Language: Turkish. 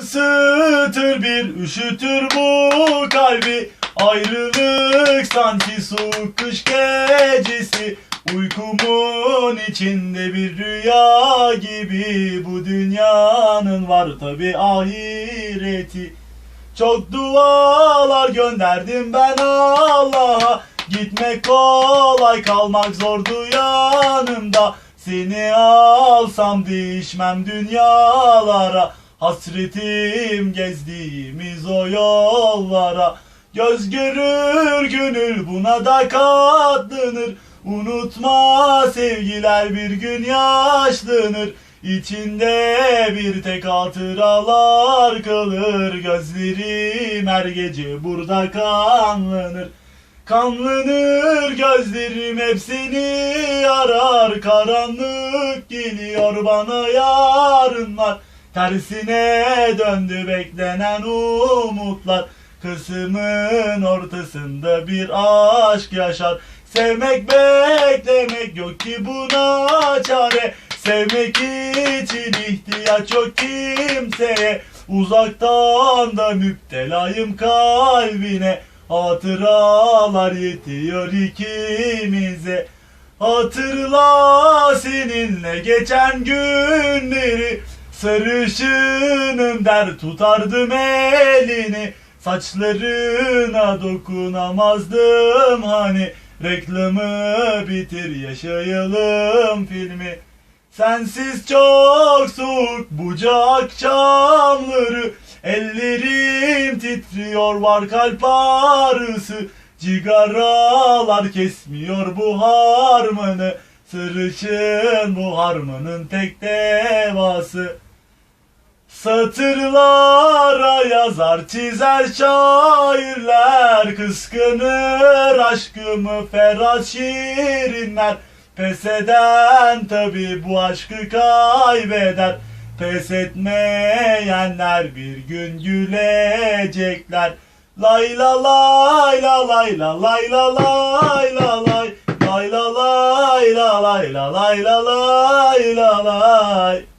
Isıtır bir üşütür bu kalbi. Ayrılık sanki soğuk kış gecesi. Uykumun içinde bir rüya gibi Bu dünyanın var tabi ahireti. Çok dualar gönderdim ben Allah'a. Gitmek kolay kalmak zordu yanımda. Seni alsam değişmem dünyalara Hasretim gezdiğimiz o yollara Göz görür gönül buna da katlanır. Unutma sevgiler bir gün yaşlanır. İçinde bir tek hatıralar kalır. Gözlerim her gece burada kanlanır. Kanlanır gözlerim hep seni arar. Karanlık geliyor bana yarınlar Tersine döndü beklenen umutlar. Kısmın ortasında bir aşk yaşar. Sevmek beklemek yok ki buna çare. Sevmek için ihtiyaç yok kimseye. Uzaktan da müptelayım kalbine. Hatıralar yetiyor ikimize. Hatırla seninle geçen günleri Sarışınım der tutardım elini. Saçlarına dokunamazdım hani. Reklamı bitir yaşayalım filmi. Sensiz çok soğuk buca akşamları Ellerim titriyor var kalp ağrısı. Cigaralar kesmiyor bu harmanı. Sarışın bu harmanın tek devası Satırlara yazar çizer şairler. Kıskanır aşkımı ferah şirinler. Pes eden tabi bu aşkı kaybeder. Pes etmeyenler bir gün gülecekler. Lay la lay la lay la lay la lay la lay. Lay la lay la lay la lay la lay la lay